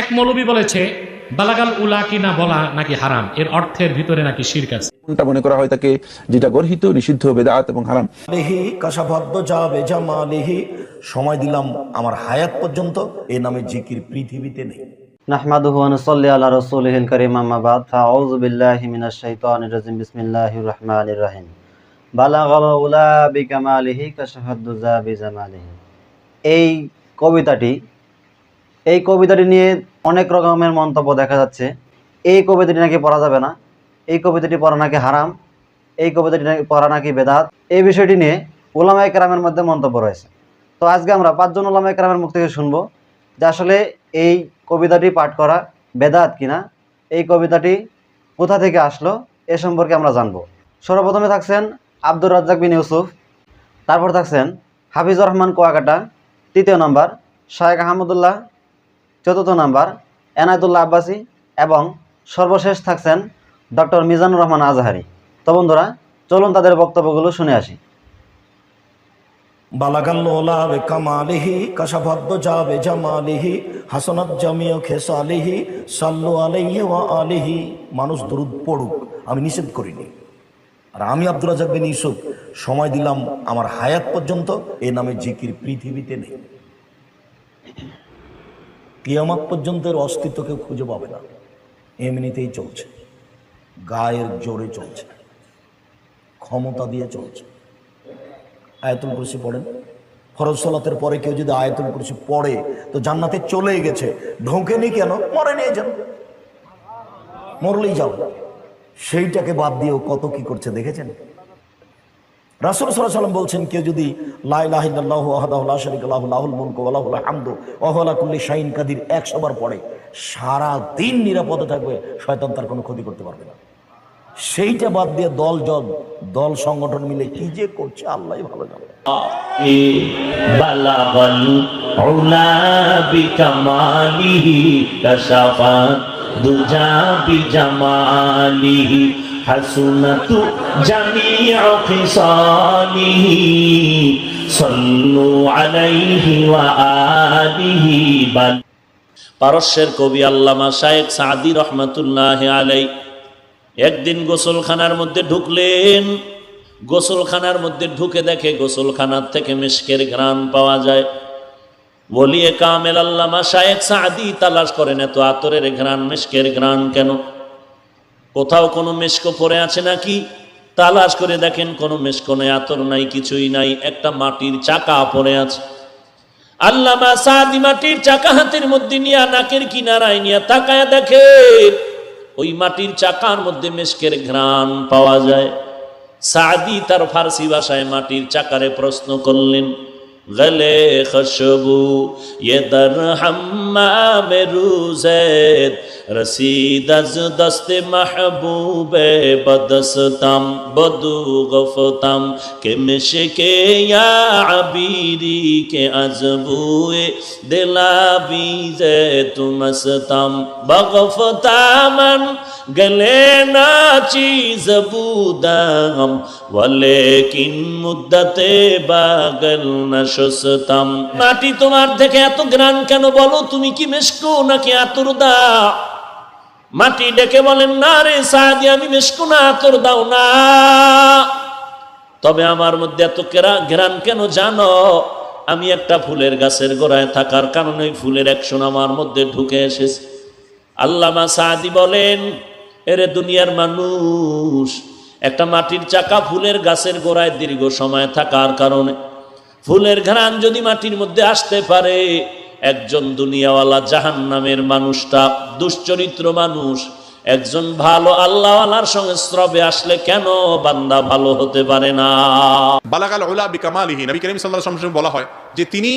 এক মৌলবি বলেছে বালাগাল উলা কি না বলা নাকি হারাম? এর অর্থের ভিতরে নাকি শির্ক আছে। কোনটা মনে করা হয় তাকে? যেটা গর্হিত নিষিদ্ধ বেদাত এবং হারাম। লিহি কাশাভদ্দ যাবে জামা লেহি সময় দিলাম আমার হায়াত পর্যন্ত এ নামে জিকির পৃথিবীতে নেই। নাহমাদুহু ওয়া নুসাল্লি আলা রাসূলিহিল কারীম আম্মা বাদ। আউযু বিল্লাহি মিনাশ শাইতানির রাজিম। বিসমিল্লাহির রাহমানির রাহিম। বালাগাল উলা বিকামালিহি কাশাভদ্দ যাবে জামালিহি। এই কবিতাটি এই কবিতাটি নিয়ে অনেক রকমের মন্তব্য দেখা যাচ্ছে। এই কবিতাটি নাকি পড়া যাবে না? এই কবিতাটি পড়া নাকি হারাম? এই কবিতাটি নাকি পড়া নাকি বেদাত? এই বিষয়টি নিয়ে ওলামায় কেরামের মধ্যে মন্তব্য রয়েছে। তো আজকে আমরা পাঁচজন ওলামায় কেরামের মুখ থেকে শুনব যে আসলে এই কবিতাটি পাঠ করা বেদাত কিনা, এই কবিতাটি কোথা থেকে আসলো এ সম্পর্কে আমরা জানব। সর্বপ্রথমে থাকছেন আব্দুর রাজ্জাক বিন ইউসুফ, তারপর থাকছেন হাফিজুর রহমান কোয়াকাটা, তৃতীয় নম্বর শায়েখ আহমদুল্লাহ চতুর্থ নাম্বার, এনায়তুল্লাহ আব্বাসী এবং সর্বশেষ থাকছেন ডক্টর মিজানুর রহমান আজহারি। তো বন্ধুরা, চলুন তাদের বক্তব্যগুলো শুনে আসি। হাসনাত জামিও ওয়া আলিহি। মানুষ দরুদ পড়ুক, আমি নিষেধ করিনি। আর আমি আব্দুল রাজাক বিন ইউসুফ, সময় দিলাম আমার হায়াত পর্যন্ত এ নামে জিকির পৃথিবীতে নেই। কিয়ামত পর্যন্ত এর অস্তিত্ব কেউ খুঁজে পাবে না। এমনিতেই চলছে। গায়ের জোরে চলছে। ক্ষমতা দিয়ে চলছে। আয়াতুল কুরসি পড়েন। ফরজ সলাতের পরে কেউ যদি আয়াতুল কুরসি পড়ে, তো জান্নাতে চলে গেছে। ঢোকেনি কেন? মরে নিয়ে যান। মরলেই যাও সেইটাকে বাদ দিয়েও কত কি করছে, দেখেছেন? রাসুল সাল্লাম বলছেন, কেউ যদি শাহিন কাদির এক বার পরে সারা দিন নিরাপদে থাকবে, শয়তান তার কোনো ক্ষতি করতে পারবে না। সেইটা বাদ দিয়ে দল জল দল, সংগঠন মিলে কি যে করছে আল্লাহ ভালো জানে। বালা দুজা বিজামালিহি। হাসনাতু জামিউ খিসালিহি আলাইহি ওয়া আলিহি বাল পারস্যের কবি আল্লামা শায়েখ সাদি রহমাতুল্লাহ আলাই একদিন গোসলখানার মধ্যে ঢুকলেন। গোসলখানার মধ্যে ঢুকে দেখে গোসলখানার থেকে মিশকের গ্রাম পাওয়া যায়। বলিয়ে কামেল আল্লামা শায়েখ সাদি, তালাশ করেন, এত আতরের ঘ্রাণ, মেশকের ঘ্রাণ কেন? কোথাও কোনো মেশকো পড়ে আছে নাকি? তালাশ করে দেখেন কোনো মেশকো নেই, আতর নাই, কিছুই নাই, একটা মাটির চাকা পড়ে আছে। আল্লামা সাদি মাটির চাকা হাতের মধ্যে নিয়ে নাকের কিনারায় নিয়ে তাকায় দেখে, ওই মাটির চাকার মধ্যে মেশকের ঘ্রাণ পাওয়া যায়। সাদি তার ফার্সি ভাষায় মাটির চাকারে প্রশ্ন করলেন গলে খসবু রসিদাজ দস্তে মাহবুবে বদসতাম বদু গফতাম কে মেশে কে আবিরি কে আজবুয়ে দেলাবি যে তুমসতাম বগফতামান গলে নাচি জবুদাম বলে কিন মুদ্দাতে বাগল না সসতাম মাটি তোমার দেখে এত গ্রান কেন বলো তুমি কি মেশকো নাকি আতুরদা মাটি ডেকে বলেন, না রে সাদি, আমি মেশকো না আতর দাও না। তবে আমার মধ্যে এত ঘেরান কেন জানো? আমি একটা ফুলের গাছের গোড়ায় থাকার কারণে ফুলের একশন আমার মধ্যে ঢুকে এসেছে। আল্লামা সাদি বলেন, এরে দুনিয়ার মানুষ, একটা মাটির চাকা ফুলের গাছের গোড়ায় দীর্ঘ সময় থাকার কারণে ফুলের ঘ্রাণ যদি মাটির মধ্যে আসতে পারে একজন দুনিয়াওয়ালা জাহান নামের মানুষটা, দুশ্চরিত্র মানুষ, একজন ভালো আল্লাহওয়ালার সংস্রবে আসলে কেন বান্দা ভালো হতে পারে না? বালাগাল ওলা বিকামালিহি, নবী করিম সাল্লাহ সাল্লাম বলা হয় যে তিনি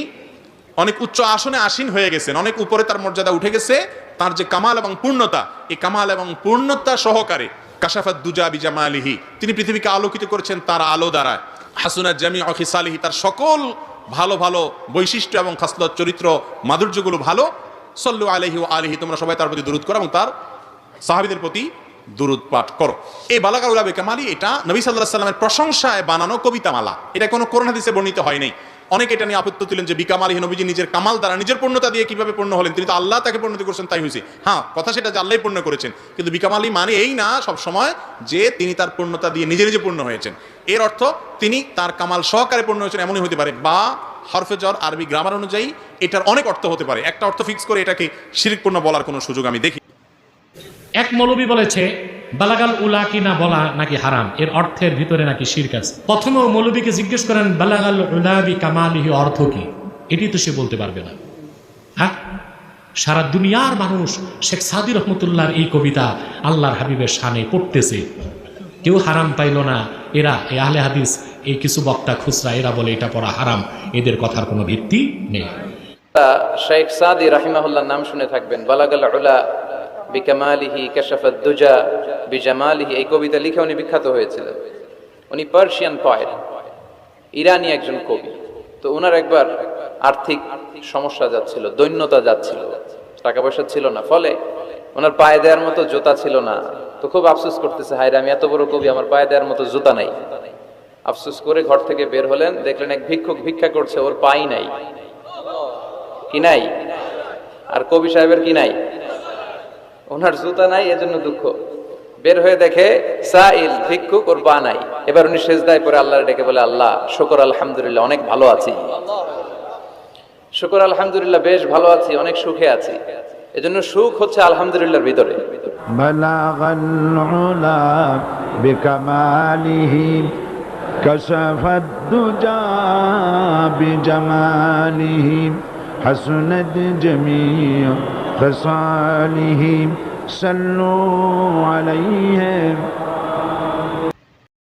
অনেক উচ্চ আসনে আসীন হয়ে গেছেন, অনেক উপরে তার মর্যাদা উঠে গেছে, তার যে কামাল এবং পূর্ণতা, এই কামাল এবং পূর্ণতা সহকারে, কাশাফাত দুজা বিজামালিহি, তিনি পৃথিবীকে আলোকিত করেছেন তার আলো দ্বারায়। হাসুনা জামি অখিসালিহি তার সকল ভালো ভালো বৈশিষ্ট্য এবং খাসলত চরিত্র মাধুর্যগুলো ভালো। সল্লু আলহি ও আলহি, তোমরা সবাই তার প্রতি দূরত করো এবং তার সাহাবিদের প্রতি দুরুদ পাঠ করো। এই বালাকা উলাবে কামালি, এটা নবী সাল্লাহ সাল্লামের প্রশংসায় বানানো কবিতামালা। এটা কোনো করোনা দিশে বর্ণিত হয় নাই। অনেক এটা নিয়ে আপত্তি তুলেন যে বিকামাল নবীজি নিজের কামাল দ্বারা নিজের পূর্ণতা দিয়ে কীভাবে পূর্ণ হলেন? তিনি তো আল্লাহ তাকে পূর্ণতি করছেন, তাই হয়েছে। হ্যাঁ কথা সেটা যে আল্লাহ পূর্ণ করেছেন। কিন্তু বিকামালি মানে এই না সব সময় যে তিনি তার পূর্ণতা দিয়ে নিজে নিজে পূর্ণ হয়েছেন। এর অর্থ তিনি তার কামাল সহকারে পূর্ণ হয়েছেন, এমনই হতে পারে। বা হরফে জ্বর আরবি গ্রামার অনুযায়ী এটার অনেক অর্থ হতে পারে। একটা অর্থ ফিক্স করে এটাকে শিরিকপূর্ণ বলার কোনো সুযোগ আমি দেখি। এক মৌলবী বলেছে বালাগাল উলা কি না বলা নাকি হারাম? এর অর্থের ভিতরে নাকি শিরক আছে? প্রথমে মৌলবীকে জিজ্ঞেস করেন, বালাগাল উলাবি কামালিহি অর্থ কি? এটি তো সে বলতে পারবে না। হ্যাঁ? সারা দুনিয়ার মানুষ, শেখ সাদি রহমতুল্লাহর এই কবিতা আল্লাহর হাবিবের শানে পড়তেছে। কেউ হারাম পাইল না। এরা, এই আহলে হাদিস, এই কিছু বক্তা খুচরা, এরা বলে এটা পড়া হারাম। এদের কথার কোনো ভিত্তি নেই। শেখ সাদি রাহিমাহুল্লাহ নাম শুনে থাকবেন, বালাগাল উলা বিকামালিহি কাশাফাত দুজা বিজামালিহি, এই কবিতা লিখে উনি বিখ্যাত হয়েছিলেন। উনি পার্সিয়ান পয়েট ইরানি একজন কবি। তো ওনার একবার আর্থিক সমস্যা যাচ্ছিল, দৈন্যতা যাচ্ছিল। টাকা পয়সা ছিল না, ফলে ওনার পায়ে দেওয়ার মতো জুতা ছিল না। তো খুব আফসোস করতেছে হায়রে আমি এত বড় কবি, আমার পায়ে দেওয়ার মতো জুতা নাই। আফসোস করে ঘর থেকে বের হলেন, দেখলেন এক ভিক্ষুক ভিক্ষা করছে, ওর পাই নাই। কি নাই? আর কবি সাহেবের কি নাই? ওনার জুতা নাই এজন্য দুঃখ বের হয়ে দেখে সাইল ভিক্ষুক ওর পা নাই এবার উনি সেজদায় পরে আল্লাহর ডেকে বলে আল্লাহ শুকর আলহামদুলিল্লাহ অনেক ভালো আছি শুকর আলহামদুলিল্লাহ বেশ ভালো আছি অনেক সুখে আছি এজন্য সুখ হচ্ছে আলহামদুলিল্লাহর ভিতরে بلغ العلا بكماله كشف الدجى بجماله حسنت جميع فصالهم صلوا عليهم.